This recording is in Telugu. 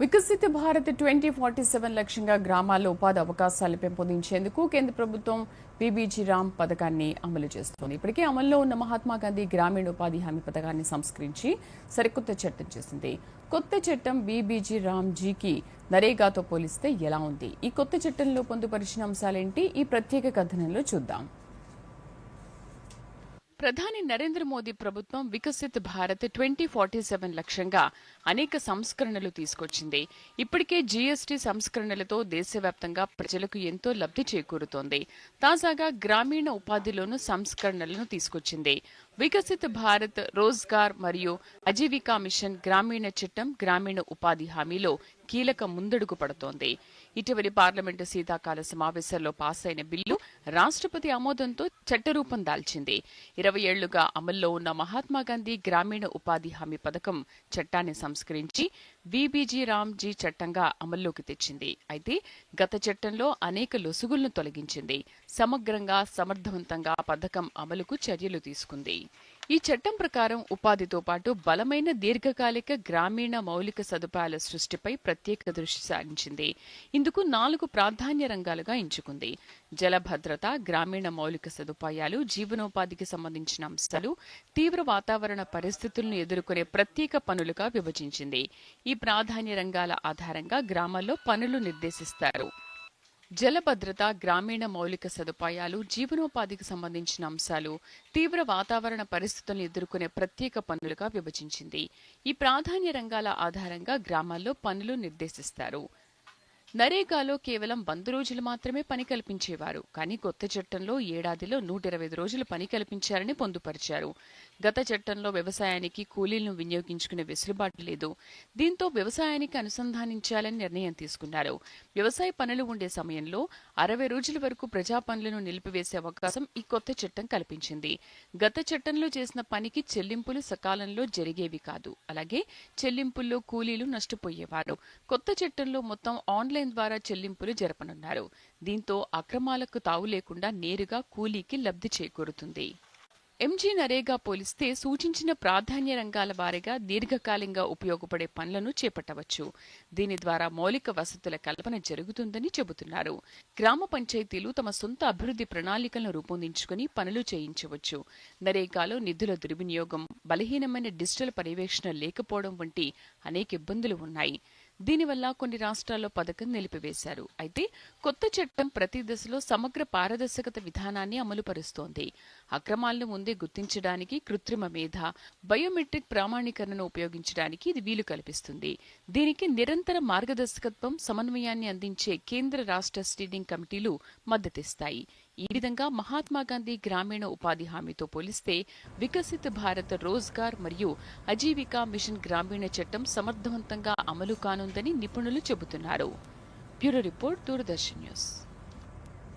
వికసిత భారత్ ట్వంటీ ఫార్టీ సెవెన్ లక్ష్యంగా గ్రామాల్లో ఉపాధి అవకాశాలు పెంపొందించేందుకు కేంద్ర ప్రభుత్వం పీబీజీ రామ్ పథకాన్ని అమలు చేస్తోంది. ఇప్పటికే అమల్లో ఉన్న మహాత్మా గాంధీ గ్రామీణ ఉపాధి హామీ పథకాన్ని సంస్కరించి సరికొత్త చట్టం చేసింది. కొత్త చట్టం బీబీజీ రామ్ జీకి నరేగాతో పోలిస్తే ఎలా ఉంది? ఈ కొత్త చట్టంలో పొందుపరిచిన అంశాలేంటి? ఈ ప్రత్యేక కథనంలో చూద్దాం. ప్రధాని నరేంద్ర మోదీ ప్రభుత్వం Viksit Bharat twenty forty seven లక్ష్యంగా అనేక సంస్కరణలు తీసుకొచ్చింది. ఇప్పటికే జీఎస్టీ సంస్కరణలతో దేశవ్యాప్తంగా ప్రజలకు ఎంతో లబ్ధి చేకూరుతోంది. తాజాగా గ్రామీణ ఉపాధిలోనూ సంస్కరణలను తీసుకొచ్చింది. వికసిత్ భారత్ రోజ్గార్ మరియు అజీవికా మిషన్ గ్రామీణ చట్టం గ్రామీణ ఉపాధి హామీలో కీలక ముందడుగు పడుతోంది. ఇటీవలి పార్లమెంటు శీతాకాల సమావేశాల్లో పాస్ అయిన బిల్లు రాష్ట్రపతి ఆమోదంతో చట్టరూపం దాల్చింది. ఇరవై ఏళ్ళుగా అమల్లో ఉన్న మహాత్మాగాంధీ గ్రామీణ ఉపాధి హామీ పథకం చట్టాన్ని సంస్కరించి విబీజీ రామ్జీ చట్టంగా అమల్లోకి తెచ్చింది. అయితే గత చట్టంలో అనేక లొసుగులను తొలగించింది. సమగ్రంగా సమర్థవంతంగా పథకం అమలుకు చర్యలు తీసుకుంది. ఈ చట్టం ప్రకారం ఉపాధితో పాటు బలమైన దీర్ఘకాలిక గ్రామీణ మౌలిక సదుపాయాల సృష్టిపై ప్రత్యేక దృష్టి సారించింది. ఇందుకు నాలుగు ప్రాధాన్య రంగాలుగా ఎంచుకుంది. జలభద్రత గ్రామీణ మౌలిక సదుపాయాలు జీవనోపాధికి సంబంధించిన అంశాలు తీవ్ర వాతావరణ పరిస్థితులను ఎదుర్కొనే ప్రత్యేక పనులుగా విభజించింది. ఈ ప్రాధాన్య రంగాల ఆధారంగా గ్రామాల్లో పనులు నిర్దేశిస్తారు. జలభద్రత గ్రామీణ మౌలిక సదుపాయాలు జీవనోపాధికి సంబంధించిన అంశాలు తీవ్ర వాతావరణ పరిస్థితులను ఎదుర్కొనే ప్రత్యేక పనులుగా విభజించింది. ఈ ప్రాధాన్య రంగాల ఆధారంగా గ్రామాల్లో పనులు నిర్దేశిస్తారు. నరేగాలో కేవలం వంద రోజులు మాత్రమే పని కల్పించేవారు. కానీ కొత్త చట్టంలో ఏడాదిలో నూట ఇరవై ఐదు రోజులు పని కల్పించారని పొందుపరిచారు. గత చట్టంలో వ్యవసాయానికి కూలీలను వినియోగించుకునే వెసులుబాటు లేదు. దీంతో వ్యవసాయానికి అనుసంధానించాలని నిర్ణయం తీసుకున్నారు. వ్యవసాయ పనులు ఉండే సమయంలో అరవై రోజుల వరకు ప్రజా పనులను నిలిపివేసే అవకాశం ఈ కొత్త చట్టం కల్పించింది. గత చట్టంలో చేసిన పనికి చెల్లింపులు సకాలంలో జరిగేవి కాదు. అలాగే చెల్లింపుల్లో కూలీలు నష్టపోయేవారు. కొత్త చట్టంలో మొత్తం ఆన్లైన్ ద్వారా చెల్లింపులు జరపనున్నారు. దీంతో అక్రమాలకు తావు లేకుండా నేరుగా కూలీకి లబ్ధి చేకూరుతుంది. ఎంజీ నరేగా పోలిస్తే సూచించిన ప్రాధాన్య రంగాల వారీగా దీర్ఘకాలికంగా ఉపయోగపడే పనులను చేపట్టవచ్చు. దీని ద్వారా మౌలిక వసతుల కల్పన జరుగుతుందని చెబుతున్నారు. గ్రామ పంచాయతీలు తమ సొంత అభివృద్ధి ప్రణాళికలను రూపొందించుకుని పనులు చేయించవచ్చు. నరేగాలో నిధుల దుర్వినియోగం బలహీనమైన డిజిటల్ పర్యవేక్షణ లేకపోవడం వంటి అనేక ఇబ్బందులు ఉన్నాయి. దీనివల్ల కొన్ని రాష్ట్రాల్లో పథకం నిలిపివేశారు. అయితే కొత్త చట్టం ప్రతి దశలో సమగ్ర పారదర్శకత విధానాన్ని అమలుపరుస్తోంది. అక్రమాలను ముందే గుర్తించడానికి కృత్రిమ మేధ బయోమెట్రిక్ ప్రామాణీకరణను ఉపయోగించడానికి ఇది వీలు కల్పిస్తుంది. దీనికి నిరంతర మార్గదర్శకత్వం సమన్వయాన్ని అందించే కేంద్ర రాష్ట్ర స్టీరింగ్ కమిటీలు మద్దతిస్తాయి. ఈ విధంగా మహాత్మా గాంధీ గ్రామీణ ఉపాధి హామీతో పోలిస్తే వికసిత భారత్ రోజ్గార్ మరియు అజీవికా మిషన్ గ్రామీణ చట్టం సమర్థవంతంగా అమలు కానుందని నిపుణులు చెబుతున్నారు. Bureau report Doordarshan news.